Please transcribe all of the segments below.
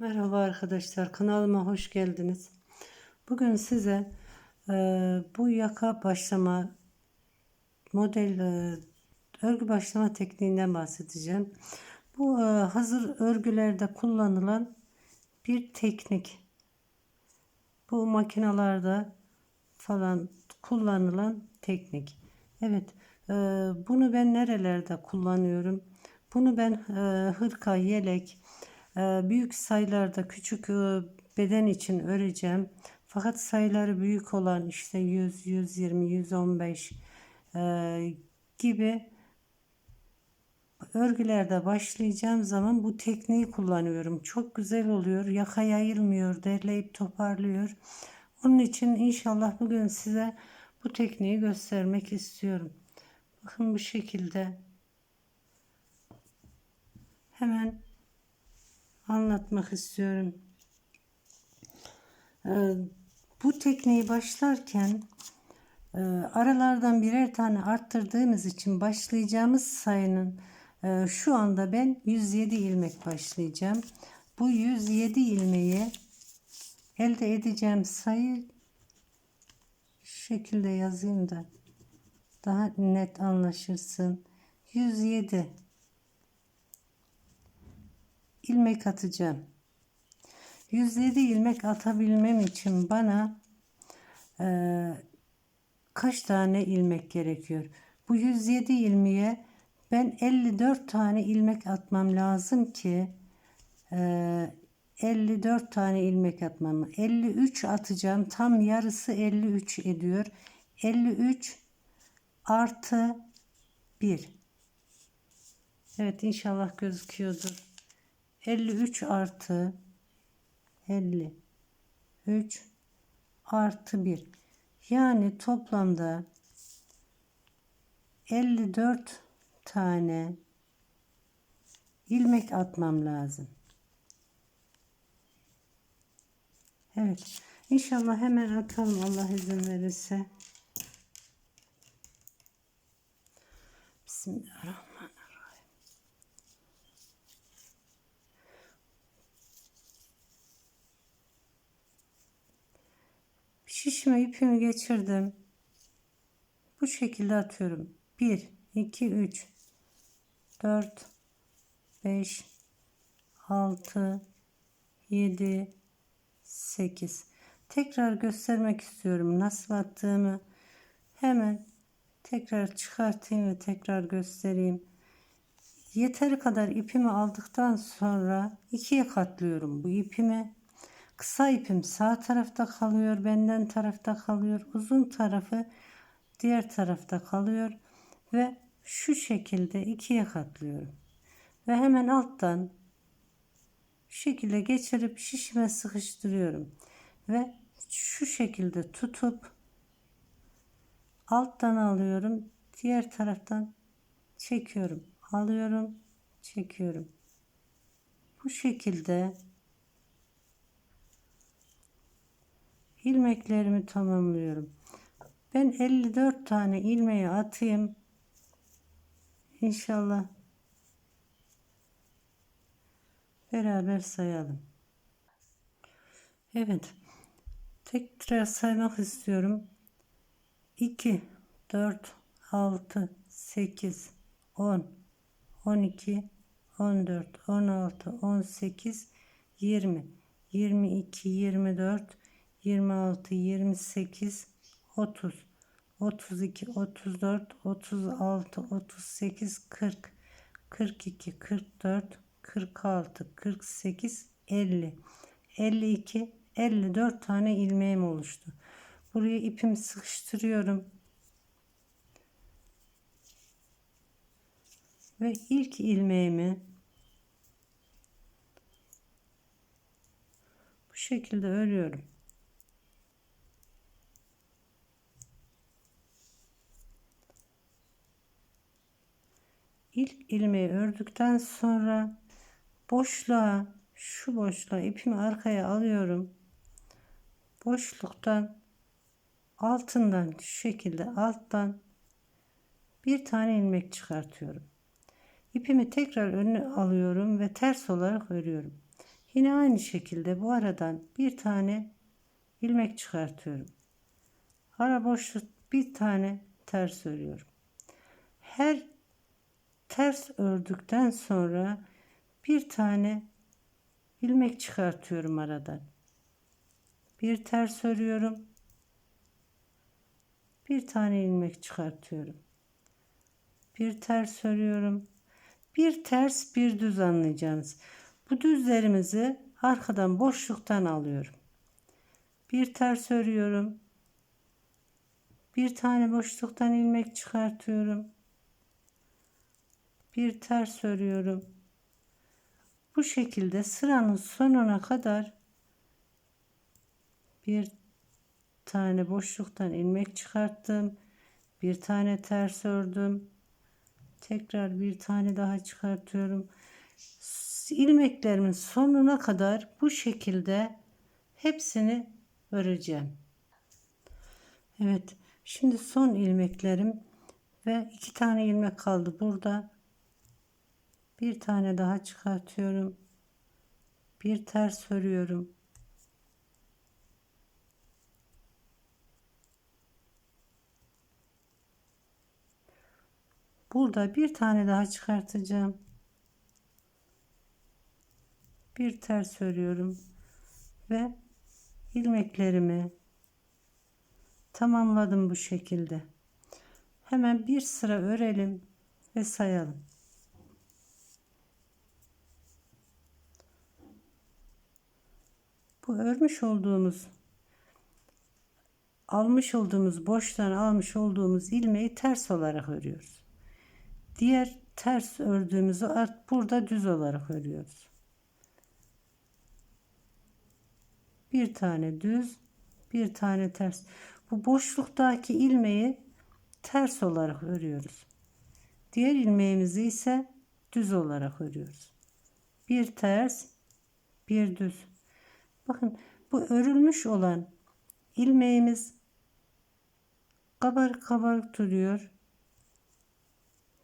Merhaba arkadaşlar kanalıma hoş geldiniz. Bugün size e, bu yaka başlama model e, örgü başlama tekniğinden bahsedeceğim. Bu e, hazır örgülerde kullanılan bir teknik. Bu makinalarda falan kullanılan teknik. Evet e, bunu ben nerelerde kullanıyorum? Bunu ben e, hırka, yelek, büyük sayılarda küçük e, beden için öreceğim. Fakat sayıları büyük olan işte 100, 120, 115 gibi örgülerde başlayacağım zaman bu tekniği kullanıyorum. Çok güzel oluyor. Yaka yayılmıyor. Derleyip toparlıyor. Onun için inşallah bugün size bu tekniği göstermek istiyorum. Bakın bu şekilde hemen anlatmak istiyorum. Ee, bu tekniği başlarken e, aralardan birer tane arttırdığımız için başlayacağımız sayının e, şu anda ben 107 ilmek başlayacağım. Bu 107 ilmeği elde edeceğim sayı şu şekilde yazayım da daha net anlaşılsın. 107 ilmek atacağım. 107 ilmek atabilmem için bana e, kaç tane ilmek gerekiyor? Bu 107 ilmeğe ben 54 tane ilmek atmam lazım ki e, 54 tane ilmek atmam. 53 atacağım. Tam yarısı 53 ediyor. 53 artı 1. Evet inşallah gözüküyordur. 53 artı 53 artı 1 yani toplamda 54 tane ilmek atmam lazım. Evet. İnşallah hemen atalım Allah izin verirse. Bismillahirrahmanirrahim. şişime ipimi geçirdim. Bu şekilde atıyorum. 1, 2, 3, 4, 5, 6, 7, 8. Tekrar göstermek istiyorum nasıl attığımı. Hemen tekrar çıkartayım ve tekrar göstereyim. Yeteri kadar ipimi aldıktan sonra ikiye katlıyorum bu ipimi. Kısa ipim sağ tarafta kalıyor, benden tarafta kalıyor. Uzun tarafı diğer tarafta kalıyor ve şu şekilde ikiye katlıyorum. Ve hemen alttan şu şekilde geçirip şişime sıkıştırıyorum. Ve şu şekilde tutup alttan alıyorum. Diğer taraftan çekiyorum. Alıyorum, çekiyorum. Bu şekilde ilmeklerimi tamamlıyorum. Ben 54 tane ilmeği atayım. İnşallah beraber sayalım. Evet. Tekrar saymak istiyorum. 2 4 6 8 10 12 14 16 18 20 22 24 26, 28, 30, 32, 34, 36, 38, 40, 42, 44, 46, 48, 50, 52, 54 tane ilmeğim oluştu. Buraya ipimi sıkıştırıyorum. Ve ilk ilmeğimi bu şekilde örüyorum. İlk ilmeği ördükten sonra boşluğa şu boşluğa ipimi arkaya alıyorum. Boşluktan altından şu şekilde alttan bir tane ilmek çıkartıyorum. İpimi tekrar önüne alıyorum ve ters olarak örüyorum. Yine aynı şekilde bu aradan bir tane ilmek çıkartıyorum. Ara boşluk bir tane ters örüyorum. Her ters ördükten sonra bir tane ilmek çıkartıyorum aradan. Bir ters örüyorum. Bir tane ilmek çıkartıyorum. Bir ters örüyorum. Bir ters bir düz anlayacağınız. Bu düzlerimizi arkadan boşluktan alıyorum. Bir ters örüyorum. Bir tane boşluktan ilmek çıkartıyorum. Bir ters örüyorum. Bu şekilde sıranın sonuna kadar bir tane boşluktan ilmek çıkarttım. Bir tane ters ördüm. Tekrar bir tane daha çıkartıyorum. İlmeklerimin sonuna kadar bu şekilde hepsini öreceğim. Evet. Şimdi son ilmeklerim ve iki tane ilmek kaldı burada. Bir tane daha çıkartıyorum. Bir ters örüyorum. Burada bir tane daha çıkartacağım. Bir ters örüyorum ve ilmeklerimi tamamladım bu şekilde. Hemen bir sıra örelim ve sayalım. Bu örmüş olduğumuz almış olduğumuz boştan almış olduğumuz ilmeği ters olarak örüyoruz. Diğer ters ördüğümüzü art burada düz olarak örüyoruz. Bir tane düz, bir tane ters. Bu boşluktaki ilmeği ters olarak örüyoruz. Diğer ilmeğimizi ise düz olarak örüyoruz. Bir ters, bir düz. Bakın bu örülmüş olan ilmeğimiz kabarık kabarık duruyor.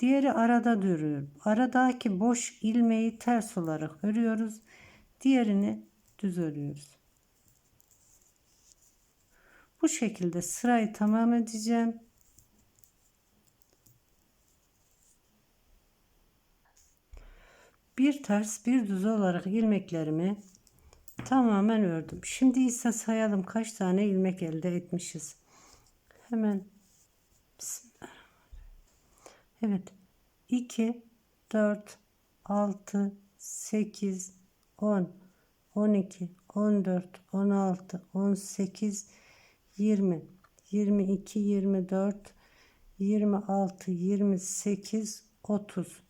Diğeri arada duruyor. Aradaki boş ilmeği ters olarak örüyoruz. Diğerini düz örüyoruz. Bu şekilde sırayı tamam edeceğim. Bir ters bir düz olarak ilmeklerimi tamamen ördüm. Şimdi ise sayalım kaç tane ilmek elde etmişiz. Hemen Evet. 2 4 6 8 10 12 14 16 18 20 22 24 26 28 30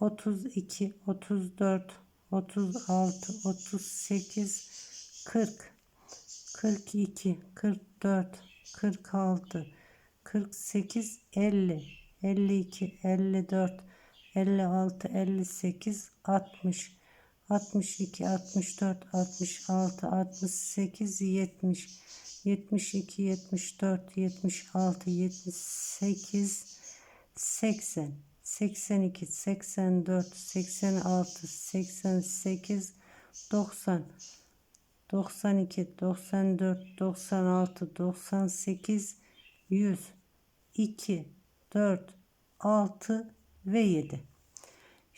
32 34 36 38 40 42 44 46 48 50 52 54 56 58 60 62 64 66 68 70 72 74 76 78 80 82 84 86 88 90 92 94 96 98 100 2 4 6 ve 7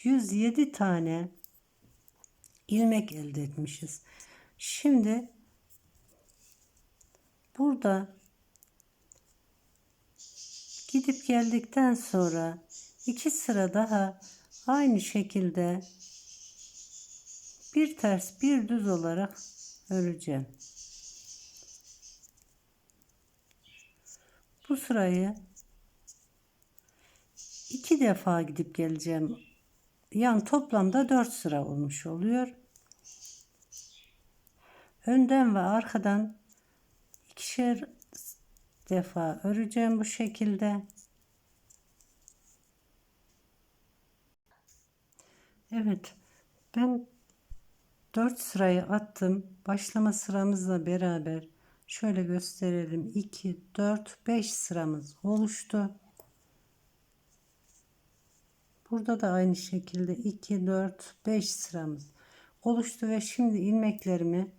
107 tane ilmek elde etmişiz. Şimdi burada gidip geldikten sonra iki sıra daha aynı şekilde bir ters bir düz olarak öreceğim. Bu sırayı iki defa gidip geleceğim. Yani toplamda dört sıra olmuş oluyor. Önden ve arkadan ikişer defa öreceğim bu şekilde. Evet. Ben 4 sırayı attım. Başlama sıramızla beraber şöyle gösterelim. 2 4 5 sıramız oluştu. Burada da aynı şekilde 2 4 5 sıramız oluştu ve şimdi ilmeklerimi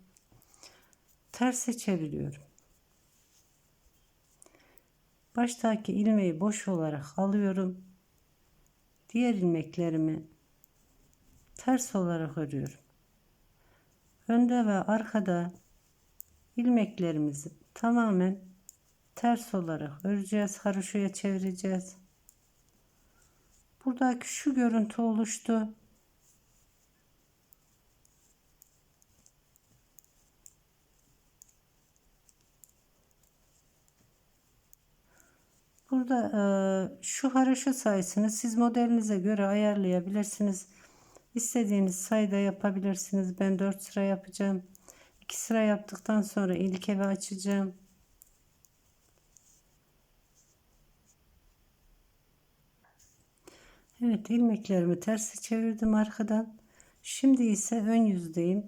terse çeviriyorum. Baştaki ilmeği boş olarak alıyorum. Diğer ilmeklerimi ters olarak örüyorum. Önde ve arkada ilmeklerimizi tamamen ters olarak öreceğiz. Haroşoya çevireceğiz. Buradaki şu görüntü oluştu. Burada e, şu haroşa sayısını siz modelinize göre ayarlayabilirsiniz. İstediğiniz sayıda yapabilirsiniz. Ben 4 sıra yapacağım. 2 sıra yaptıktan sonra ilk evi açacağım. Evet ilmeklerimi tersi çevirdim arkadan. Şimdi ise ön yüzdeyim.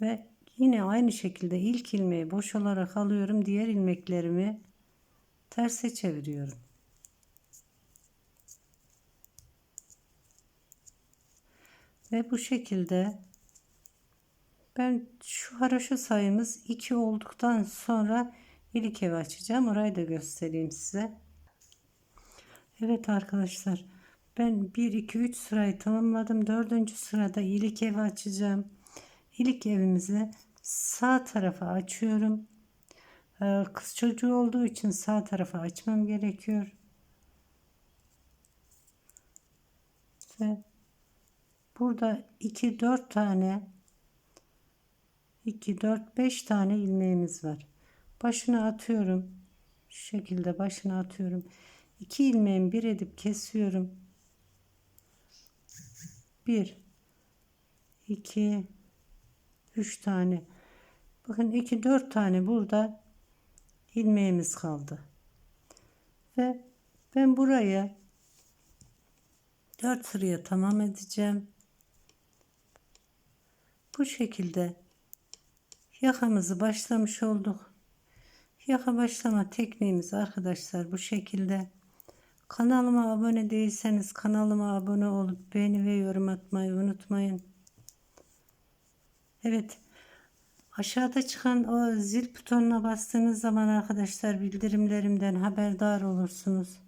Ve yine aynı şekilde ilk ilmeği boş olarak alıyorum. Diğer ilmeklerimi terse çeviriyorum. Ve bu şekilde ben şu haroşa sayımız 2 olduktan sonra ilk evi açacağım. Orayı da göstereyim size. Evet arkadaşlar ben 1 2 3 sırayı tamamladım. 4. sırada ilk evi açacağım. İlk evimizi sağ tarafa açıyorum. Ee, kız çocuğu olduğu için sağ tarafa açmam gerekiyor. Ve burada 2 4 tane 2 4 5 tane ilmeğimiz var. Başına atıyorum. Şu şekilde başına atıyorum. 2 ilmeğimi bir edip kesiyorum. 1 2 3 tane. Bakın 2 4 tane burada ilmeğimiz kaldı. Ve ben buraya 4 sıraya tamam edeceğim. Bu şekilde yakamızı başlamış olduk. Yaka başlama tekniğimiz arkadaşlar bu şekilde. Kanalıma abone değilseniz kanalıma abone olup beğeni ve yorum atmayı unutmayın. Evet. Aşağıda çıkan o zil butonuna bastığınız zaman arkadaşlar bildirimlerimden haberdar olursunuz.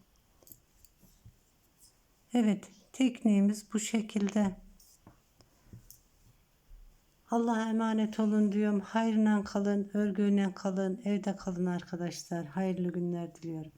Evet, tekniğimiz bu şekilde. Allah'a emanet olun diyorum. Hayrına kalın, örgüyle kalın, evde kalın arkadaşlar. Hayırlı günler diliyorum.